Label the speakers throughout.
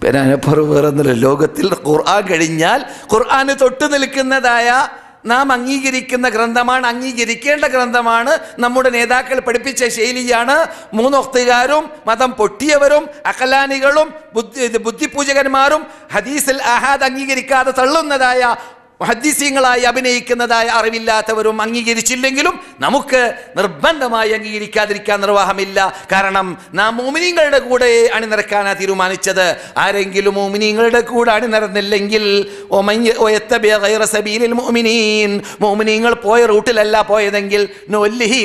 Speaker 1: പിന്നെ അതിനപ്പുറം വേറൊന്നുമില്ല ലോകത്തിൽ ഖുർആൻ കഴിഞ്ഞാൽ ഖുർആന് തൊട്ട് നിൽക്കുന്നതായ നാം അംഗീകരിക്കുന്ന ഗ്രന്ഥമാണ് അംഗീകരിക്കേണ്ട ഗ്രന്ഥമാണ് നമ്മുടെ നേതാക്കൾ പഠിപ്പിച്ച ശൈലിയാണ്. മൂന്നൊക്തുകാരും മതം പൊട്ടിയവരും അഖലാനികളും ബുദ്ധി ബുദ്ധിപൂജകന്മാരും ഹദീസിൽ അഹാദ് അംഗീകരിക്കാതെ തള്ളുന്നതായ ഹദീസ്യങ്ങളായി അഭിനയിക്കുന്നതായ അറിവില്ലാത്തവരും അംഗീകരിച്ചില്ലെങ്കിലും നമുക്ക് നിർബന്ധമായി അംഗീകരിക്കാതിരിക്കാൻ നിർവാഹമില്ല. കാരണം നാം മോമിനിങ്ങളുടെ കൂടെ അണിനിരക്കാനാണ് തീരുമാനിച്ചത്. ആരെങ്കിലും മോമിനിങ്ങളുടെ കൂടെ അണിനിരന്നില്ലെങ്കിൽ. മോമിനീങ്ങൾ പോയ റൂട്ടിലല്ല പോയതെങ്കിൽ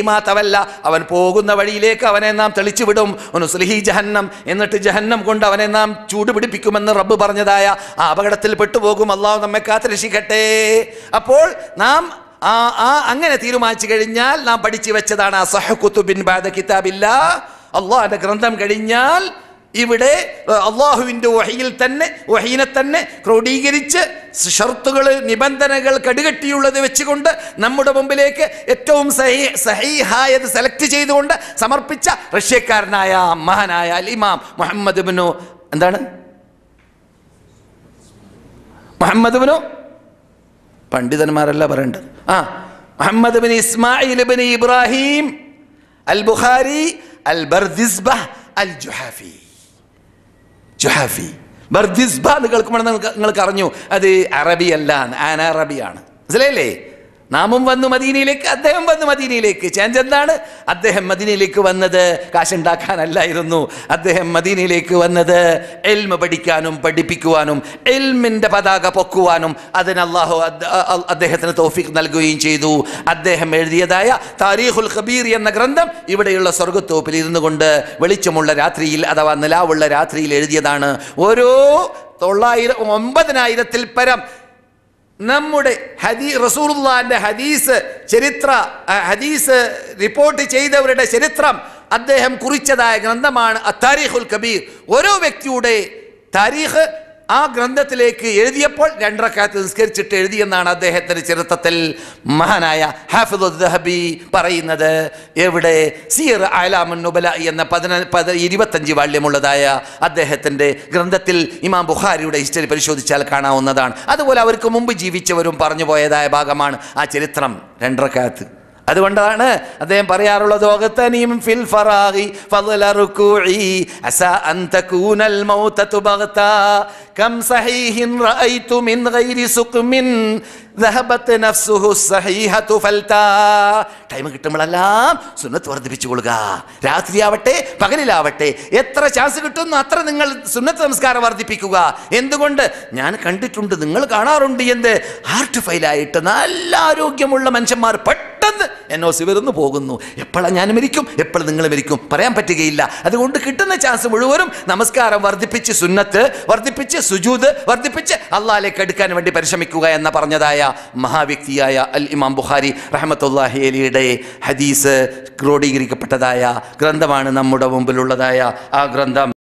Speaker 1: മാത്തവല്ല അവൻ പോകുന്ന വഴിയിലേക്ക് അവനെ നാം തെളിച്ചു വിടും നുസ്ലിഹി ജഹന്നം. എന്നിട്ട് ജഹന്നം കൊണ്ട് അവനെ നാം ചൂടുപിടിപ്പിക്കുമെന്ന് റബ്ബ് പറഞ്ഞതായ ആ അപകടത്തിൽ പെട്ടുപോകും. അള്ളാഹു നമ്മെ കാത്ത് രക്ഷിക്കട്ടെ അപ്പോൾ നാം ആ ആ അങ്ങനെ തീരുമാനിച്ചു കഴിഞ്ഞാൽ നാം പഠിച്ചു വെച്ചതാണ് അസഹക്കുത്തുബിൻ ബാദ കിതാബില്ല. അള്ളാഹിന്റെ ഗ്രന്ഥം കഴിഞ്ഞാൽ ഇവിടെ അള്ളാഹുവിന്റെ വഹിയിൽ തന്നെ വഹീനെ തന്നെ ക്രോഡീകരിച്ച് ഷർത്തുകൾ നിബന്ധനകൾ കടുകട്ടിയുള്ളത് വെച്ചുകൊണ്ട് നമ്മുടെ മുമ്പിലേക്ക് ഏറ്റവും സഹി സഹീഹായത് സെലക്ട് ചെയ്തുകൊണ്ട് സമർപ്പിച്ച റഷ്യക്കാരനായ മഹാനായ അൽ ഇമാം മുഹമ്മദ് ബിനു എന്താണ്? മുഹമ്മദ് ബിനു പണ്ഡിതന്മാരല്ല പറയേണ്ടത്. ആ Muhammad bin Ismail bin Ibrahim al Bukhari al Bardizbah al Juhafi. Juhafi Bardizbah എന്ന് കേൾക്കുമ്പോൾ നിങ്ങൾക്ക് നിങ്ങൾക്ക് അറിഞ്ഞു അത് അറബിയല്ല അറബിയാണ്. മനസ്സിലായില്ലേ? നാമും വന്നു മദീനയിലേക്ക് അദ്ദേഹം വന്നു മദീനയിലേക്ക്. ചേഞ്ച് എന്താണ്? അദ്ദേഹം മദീനയിലേക്ക് വന്നത് കാശുണ്ടാക്കാനല്ലായിരുന്നു. അദ്ദേഹം മദീനയിലേക്ക് വന്നത് എൽമ പഠിക്കാനും പഠിപ്പിക്കുവാനും എൽമിന്റെ പതാക പൊക്കുവാനും അതിന് അള്ളാഹു അദ്ദേഹത്തിന് തോഫിക്ക് നൽകുകയും ചെയ്തു. അദ്ദേഹം എഴുതിയതായ താരീഖുൽ ഖബീർ എന്ന ഗ്രന്ഥം ഇവിടെയുള്ള സ്വർഗത്തോപ്പിൽ ഇരുന്നു കൊണ്ട് വെളിച്ചമുള്ള രാത്രിയിൽ അഥവാ നിലാവുള്ള രാത്രിയിൽ എഴുതിയതാണ്. ഓരോ തൊള്ളായിരം ഒമ്പതിനായിരത്തിൽ പരം നമ്മുടെ ഹദീ റസൂറുല്ലാന്റെ ഹദീസ് ചരിത്ര ഹദീസ് റിപ്പോർട്ട് ചെയ്തവരുടെ ചരിത്രം അദ്ദേഹം കുറിച്ചതായ ഗ്രന്ഥമാണ് അത്താരിഖുൽ കബീർ. ഓരോ വ്യക്തിയുടെ താരീഖ് ആ ഗ്രന്ഥത്തിലേക്ക് എഴുതിയപ്പോൾ രണ്ടരക്കാലത്ത് നിസ്കരിച്ചിട്ട് എഴുതിയെന്നാണ് അദ്ദേഹത്തിന്റെ ചരിത്രത്തിൽ മഹാനായ ഹാഫിദുദ്ദഹബി പറയുന്നത്. എവിടെ? സിയർ ആലാമുൻ നുബല എന്ന പതിന പത ഇരുപത്തഞ്ച് വാള്യമുള്ളതായ അദ്ദേഹത്തിന്റെ ഗ്രന്ഥത്തിൽ ഇമാം ബുഖാരിയുടെ ഹിസ്റ്ററി പരിശോധിച്ചാൽ കാണാവുന്നതാണ്. അതുപോലെ അവർക്ക് മുമ്പ് ജീവിച്ചവരും പറഞ്ഞു പോയതായ ഭാഗമാണ് ആ ചരിത്രം രണ്ടരക്കാലത്ത്. അതുകൊണ്ടാണ് അദ്ദേഹം പറയാറുള്ളത് ഒകത്തനിയും ഫിൽ ഫറാഹി ഫദല റുകൂഇ അസ അൻ തകൂനൽ കം സഹീഹിൻ മിൻ ഗൈരി സുഖ്മിൻ ദഹബത്ത് നഫ്സുഹു സഹീഹതു ടൈം കിട്ടുമ്പോഴെല്ലാം സുന്നത്ത് വർദ്ധിപ്പിച്ചു കൊള്ളുക. രാത്രിയാവട്ടെ പകലിലാവട്ടെ എത്ര ചാൻസ് കിട്ടുന്നു അത്ര നിങ്ങൾ സുന്നത്ത് നമസ്കാരം വർദ്ധിപ്പിക്കുക. എന്തുകൊണ്ട്? ഞാൻ കണ്ടിട്ടുണ്ട് നിങ്ങൾ കാണാറുണ്ട് എന്ത്? ഹാർട്ട് ഫൈലായിട്ട് നല്ല ആരോഗ്യമുള്ള മനുഷ്യന്മാർ പെട്ടെന്ന് എൻ ഒ സി വരുന്നു പോകുന്നു. എപ്പോഴാണ് ഞാൻ മരിക്കും? എപ്പോഴും നിങ്ങൾ മരിക്കും? പറയാൻ പറ്റുകയില്ല. അതുകൊണ്ട് കിട്ടുന്ന ചാൻസ് മുഴുവനും നമസ്കാരം വർദ്ധിപ്പിച്ച് സുന്നത്ത് വർദ്ധിപ്പിച്ച് സുജൂത് വർദ്ധിപ്പിച്ച് അള്ളാഹിലേക്ക് എടുക്കാൻ വേണ്ടി പരിശ്രമിക്കുക എന്ന പറഞ്ഞതായ മഹാവ്യക്തിയായ അൽ ഇമാം ബുഖാരി റഹമത്തുല്ലാഹി അലിയുടെ ഹദീസ് ക്രോഡീകരിക്കപ്പെട്ടതായ ഗ്രന്ഥമാണ് നമ്മുടെ മുമ്പിലുള്ളതായ ആ ഗ്രന്ഥം.